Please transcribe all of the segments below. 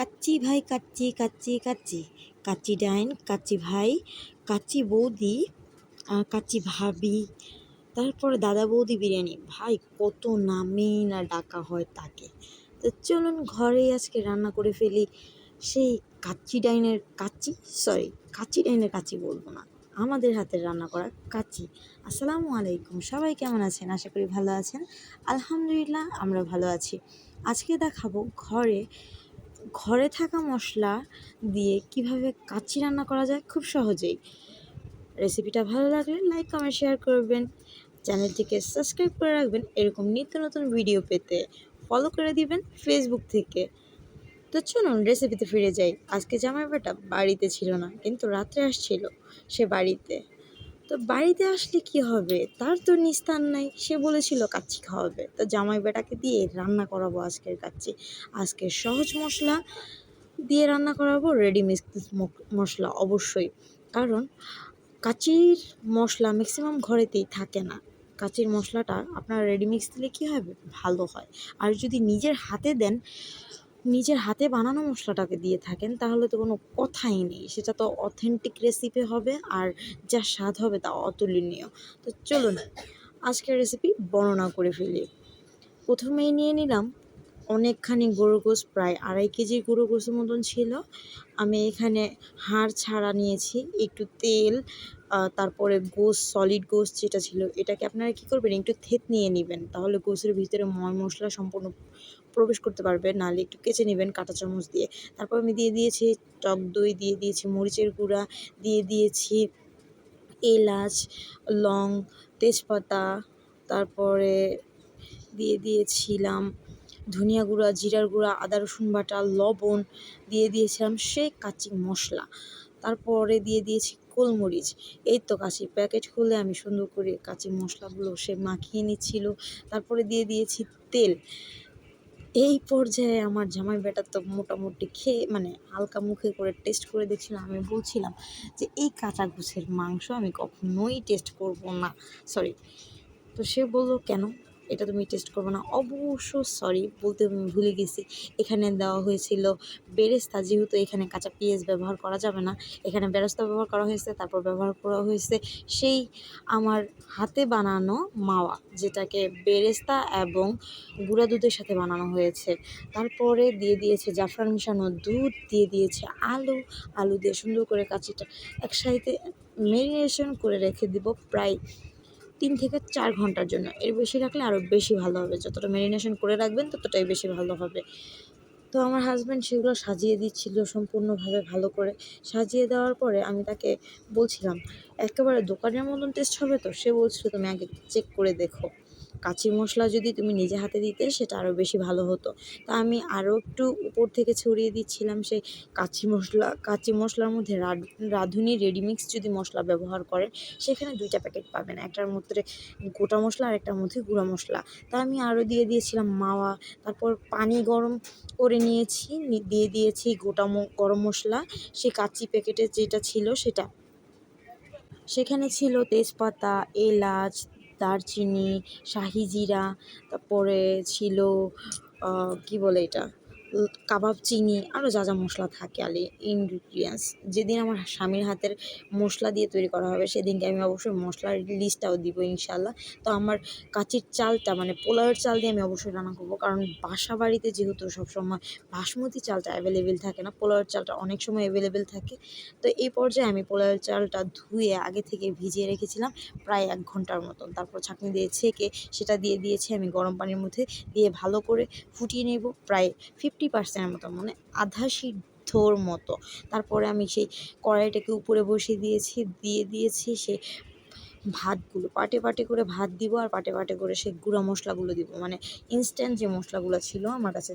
কাচ্চি ভাই, কাচ্চি কাচ্চি কাচ্চি। কাচ্চি ডাইন, কাচ্চি ভাই, কাচ্চি বৌদি কাচ্চি ভাবি, তারপরে দাদা বৌদি বিরিয়ানি। ভাই, কত নামে না ডাকা হয় তাকে। তো চলুন ঘরেই আজকে রান্না করে ফেলি সেই কাচ্চি ডাইনের কাচ্চি সরি কাচ্চি ডাইনের কাচ্চি বলব না। আমাদের হাতের রান্না করা কাচ্চি। আসসালামু আলাইকুম। সবাই কেমন আছেন? আশা করি ভালো আছেন। আলহামদুলিল্লাহ, আমরা ভালো আছি। আজকে দেখাবো ঘরে ঘরে থাকা মশলা দিয়ে কীভাবে কাচ্চি রান্না করা যায় খুব সহজেই। রেসিপিটা ভালো লাগলে লাইক, কমেন্ট, শেয়ার করবেন। চ্যানেলটিকে সাবস্ক্রাইব করে রাখবেন এরকম নিত্য নতুন ভিডিও পেতে। ফলো করে দিবেন ফেসবুক থেকে। তো চলুন রেসিপিতে ফিরে যাই। আজকে জামাই বাড়িতে ছিল না, কিন্তু রাত্রে আসছিল সে বাড়িতে। তো বাড়িতে আসলে কি হবে? তার তো নিস্তার নাই। সে বলেছিল কাচ্চি খাওয়াবে। তো জামাই বেটাকে দিয়ে রান্না করাবো আজকের কাচ্চি। আজকে সহজ মশলা দিয়ে রান্না করাবো রেডি মিক্স মশলা অবশ্যই। কারণ কাচির মশলা ম্যাক্সিমাম ঘরেতেই থাকে না। কাচির মশলাটা আপনার রেডি মিক্স দিলে কী হবে? ভালো হয়। আর যদি নিজের হাতে দেন নিজের হাতে বানানো মশলাটাকে দিয়ে থাকেন, তাহলে তো কোনো কথাই নেই। সেটা তো অথেন্টিক রেসিপি হবে আর যা স্বাদ হবে তা অতুলনীয়। তো চলুন, আজকের রেসিপি বর্ণনা করে ফেলি। প্রথমেই নিয়ে নিলাম অনেকখানি গরু গোস প্রায় আড়াই কেজি গরু গোসের মতন ছিল। আমি এখানে হাড় ছাড়া নিয়েছি, একটু তেল তারপরে গোস সলিড গোস যেটা ছিল, এটাকে আপনারা কী করবেন, একটু থেত নিয়ে নেবেন। তাহলে গোসের ভিতরে ময় মশলা সম্পূর্ণ প্রবেশ করতে পারবে, নাহলে একটু কেচে নেবেন কাঁটা চামচ দিয়ে। তারপর আমি দিয়ে দিয়েছি টক দই, দিয়ে দিয়েছি মরিচের গুঁড়া, দিয়ে দিয়েছি এলাচ, লং, তেজপাতা, তারপরে দিয়ে দিয়েছিলাম ধনিয়া গুঁড়া, জিরার গুঁড়া, আদা, রসুন বাটা, লবণ দিয়ে দিয়েছিলাম সে কাঁচি মশলা। তারপরে দিয়ে দিয়েছি গোলমরিচ। এই তো কাঁচি প্যাকেট খুলে আমি সুন্দর করে কাঁচি মশলাগুলো সে মাখিয়ে নিচ্ছিল। তারপরে দিয়ে দিয়েছি তেল। এই পর্যায়ে আমার জামাই বেটার তো মোটামুটি খেয়ে মানে হালকা মুখে করে টেস্ট করে দেখছিলাম আমি বলছিলাম যে, এই কাঁচা গোছের মাংস আমি কখনোই টেস্ট করব না। সরি তো সে বলল, কেন? এটা তুমি টেস্ট করবে না। অবশ্য সরি বলতে ভুলে গেছি। এখানে দেওয়া হয়েছিল, বেরেস্তা যেহেতু এখানে কাঁচা পেঁয়াজ ব্যবহার করা যাবে না, এখানে বেরেস্তা ব্যবহার করা হয়েছে, তারপর ব্যবহার করা হয়েছে সেই আমার হাতে বানানো মাওয়া, যেটাকে বেরেস্তা এবং গুঁড়া দুধের সাথে বানানো হয়েছে। তারপরে দিয়ে দিয়েছে জাফরান মিশানো দুধ, দিয়ে দিয়েছে আলু আলু দিয়ে সুন্দর করে কাঁচিটা একসাথে মেরিনেশন করে রেখে দিব প্রায় তিন থেকে চার ঘণ্টার জন্য। এর বেশি রাখলে আরও বেশি ভালো হবে। যতটা ম্যারিনেশন করে রাখবেন, ততটাই বেশি ভালো হবে। তো আমার হাজব্যান্ড সেগুলো সাজিয়ে দিচ্ছিল সম্পূর্ণভাবে ভালো করে। সাজিয়ে দেওয়ার পরে আমি তাকে বলছিলাম, একেবারে দোকানের মতন টেস্ট হবে তো? সে বলছিল, তুমি আগে চেক করে দেখো। কাঁচি মশলা যদি তুমি নিজে হাতে দিতে, সেটা আরও বেশি ভালো হতো। তা আমি আরও একটু উপর থেকে ছড়িয়ে দিচ্ছিলাম সেই কাঁচি মশলা, কাঁচি মশলার মধ্যে রাধ- রাঁধুনি রেডিমিক্স যদি মশলা ব্যবহার করেন সেখানে দুইটা প্যাকেট পাবেন। একটার মধ্যে গোটা মশলা আর একটার মধ্যে গুঁড়া মশলা। তা আমি আরও দিয়ে দিয়েছিলাম মাওয়া, তারপর পানি গরম করে নিয়েছি দিয়ে দিয়েছি গোটা গরম মশলা। সেই কাঁচি প্যাকেটে যেটা ছিল সেটা। সেখানে ছিল তেজপাতা, এলাচ দারচিনি শাহি জিরা তারপরে ছিল কী বলে এটা? কাবাব, চিনি আরও যা যা মশলা থাকে আলি ইনগ্রিডিয়েন্টস যেদিন আমার স্বামীর হাতের মশলা দিয়ে তৈরি করা হবে, সেদিনকে আমি অবশ্যই মশলার লিস্টটাও দিব ইনশাল্লাহ তো আমার কাচির চালটা মানে পোলাওয়ের চাল দিয়ে আমি অবশ্যই রান্না করব, কারণ বাসা বাড়িতে যেহেতু সবসময় বাসমতি চালটা অ্যাভেলেবেল থাকে না, পোলাওয়ের চালটা অনেক সময় অ্যাভেলেবেল থাকে। তো এই পর্যায়ে আমি পোলাওয়ের চালটা ধুয়ে আগে থেকে ভিজিয়ে রেখেছিলাম প্রায় এক ঘণ্টার মতন। তারপর ছাঁকনি দিয়ে ছেঁকে সেটা দিয়ে দিয়েছি আমি গরম পানির মধ্যে দিয়ে ভালো করে ফুটিয়ে নেব, প্রায় ফিফটি পার্সেন্টের মতো মানে আধা সিদ্ধর মতো। তারপরে আমি সেই কড়াইটাকে উপরে বসিয়ে দিয়েছি, দিয়ে দিয়েছি সে ভাতগুলো। পাটে পাটে করে ভাত দিব আর পাটে পাটে করে সে গুঁড়া মশলাগুলো দিব। মানে ইনস্ট্যান্ট যে মশলাগুলো ছিল আমার কাছে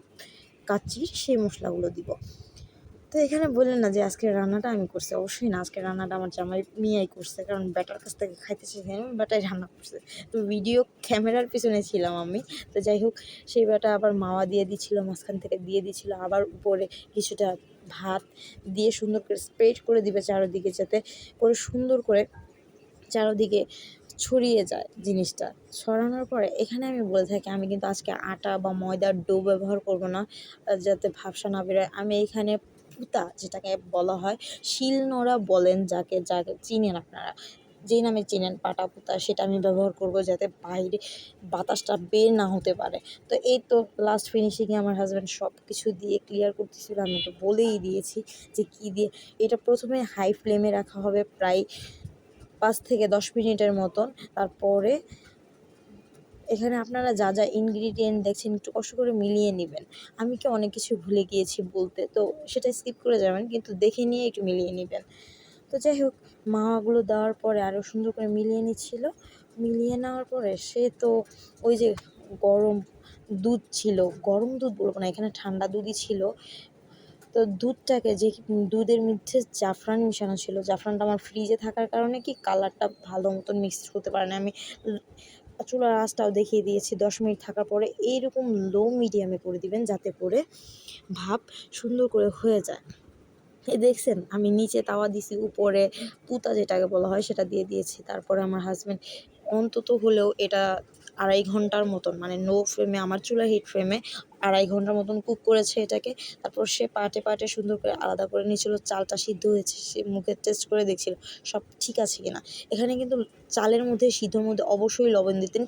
কাচ্চির সেই মশলাগুলো দিব। তো এখানে বললেন না যে আজকে রান্নাটা আমি করছি। অবশ্যই না আজকে রান্নাটা আমার জামাই মিয়াই করছে, কারণ ব্যাটার কাছ থেকে খাইতে চেয়েছিলাম ব্যাটাই রান্না করছে। তো ভিডিও ক্যামেরার পিছনে ছিলাম আমি। তো যাই হোক, সেই ব্যাটা আবার মাওয়া দিয়ে দিচ্ছিল, মাঝখান থেকে দিয়ে দিচ্ছিল, আবার উপরে কিছুটা ভাত দিয়ে সুন্দর করে স্প্রেড করে দিবে চারোদিকে, যাতে করে সুন্দর করে চারোদিকে ছড়িয়ে যায় জিনিসটা। ছড়ানোর পরে এখানে আমি বলে থাকি, আমি কিন্তু আজকে আটা বা ময়দার ডো ব্যবহার করব না, যাতে ভাবসা না বেরোয়। আমি এখানে পুতা যেটাকে বলা হয়, শিলনোড়া বলেন যাকে যাকে চিনেন আপনারা? যেই নামে চিনেন পাটা পুতা সেটা আমি ব্যবহার করব যাতে বাইরে বাতাসটা বের না হতে পারে। তো এই তো লাস্ট ফিনিশিংয়ে আমার হাজব্যান্ড সব কিছু দিয়ে ক্লিয়ার করতেছিল, আমি তো বলেই দিয়েছি যে কী দিয়ে। এটা প্রথমে হাই ফ্লেমে রাখা হবে প্রায় পাঁচ থেকে দশ মিনিটের মতন। তারপরে এখানে আপনারা যা যা ইনগ্রিডিয়েন্ট দেখছেন, একটু কষ্ট করে মিলিয়ে নেবেন। আমি কি অনেক কিছু ভুলে গিয়েছি বলতে, তো সেটা স্কিপ করে যাবেন, কিন্তু দেখে নিয়ে একটু মিলিয়ে নেবেন। তো যাই হোক, মাওয়াগুলো দেওয়ার পরে আরও সুন্দর করে মিলিয়ে নিচ্ছিল। মিলিয়ে নেওয়ার পরে সে তো ওই যে গরম দুধ ছিল, গরম দুধ বলব না, এখানে ঠান্ডা দুধই ছিল। তো দুধটাকে যে দুধের মধ্যে জাফরান মিশানো ছিল, জাফরানটা আমার ফ্রিজে থাকার কারণে কি কালারটা ভালো মতন মিক্সড হতে পারে না। আমি চুলার আঁচটাও দেখিয়ে দিয়েছি দশ মিনিট থাকার পরে। এইরকম লো মিডিয়ামে করে দিবেন যাতে করে ভাব সুন্দর করে হয়ে যায়। এই দেখছেন, আমি নিচে তাওয়া দিছি, উপরে পুতা যেটাকে বলা হয় সেটা দিয়ে দিয়েছি। তারপরে আমার হাজব্যান্ড অন্তত হলেও এটা আড়াই ঘণ্টার মতন মানে নো ফ্লেমে আমার চুলা হিট ফ্লেমে আড়াই ঘণ্টার মতন কুক করেছে এটাকে। তারপর সে পাটে পাটে সুন্দর করে আলাদা করে নিয়েছিল, চালটা সিদ্ধ হয়েছে, সে মুখে টেস্ট করে দেখছিল, সব ঠিক আছে কিনা। এখানে কিন্তু চালের মধ্যে, সিদ্ধর মধ্যে অবশ্যই লবণ দিতেন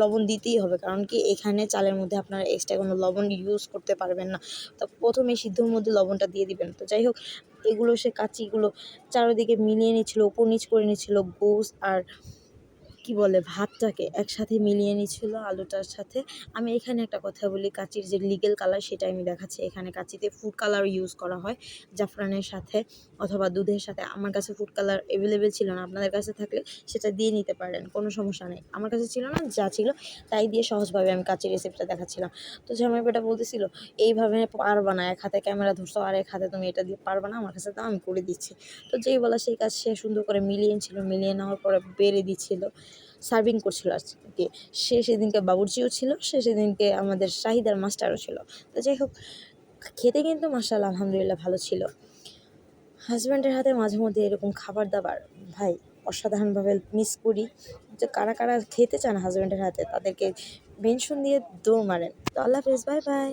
লবণ দিতেই হবে, কারণ কি এখানে চালের মধ্যে আপনারা এক্সট্রা কোনো লবণ ইউজ করতে পারবেন না। তো প্রথমে সিদ্ধর মধ্যে লবণটা দিয়ে দিবেন। তো যাই হোক, এগুলো সে কাচিগুলো চারিদিকে মিলিয়ে নিচ্ছিল উপর নিচ করে নিচ্ছিল গোস আর কি বলে, ভাতটাকে একসাথে মিলিয়ে নিচ্ছিল আলুটার সাথে। আমি এখানে একটা কথা বলি, কাচির যে লিগেল কালার সেটা আমি দেখাচ্ছি। এখানে কাচিতে ফুড কালার ইউজ করা হয় জাফরানের সাথে অথবা দুধের সাথে। আমার কাছে ফুড কালার অ্যাভেলেবেল ছিল না। আপনাদের কাছে থাকলে সেটা দিয়ে নিতে পারেন, কোনো সমস্যা নেই। আমার কাছে ছিল না, যা ছিল তাই দিয়ে সহজভাবে আমি কাচির রেসিপিটা দেখাচ্ছিলাম। তো জামাই বেটা বলতেছিল, এইভাবে পারবা না, এক হাতে ক্যামেরা ধরছো, আর এক হাতে তুমি এটা দিয়ে পারবা না, আমার কাছে তো আমি করে দিচ্ছি। তো যেই বলা সেই কাজ সে সুন্দর করে মিলিয়ে ছিল মিলিয়ে নেওয়ার পরে বেড়ে দিচ্ছিল। সার্ভিং করছিল আজকে সে সেদিনকে বাবুর্চিও ছিল, সে সেদিনকে আমাদের শাহিদার মাস্টারও ছিল। তো যাই হোক, খেতে কিন্তু মাসাল আলহামদুলিল্লাহ ভালো ছিল। হাজব্যান্ডের হাতে মাঝে মধ্যে এরকম খাবার দাবার, ভাই, অসাধারণভাবে মিস করি। যে কারা কারা খেতে চান হাজব্যান্ডের হাতে, তাদেরকে মেনশন দিয়ে দৌড় মারেন। তো আল্লাহ হাফেজ বাই বাই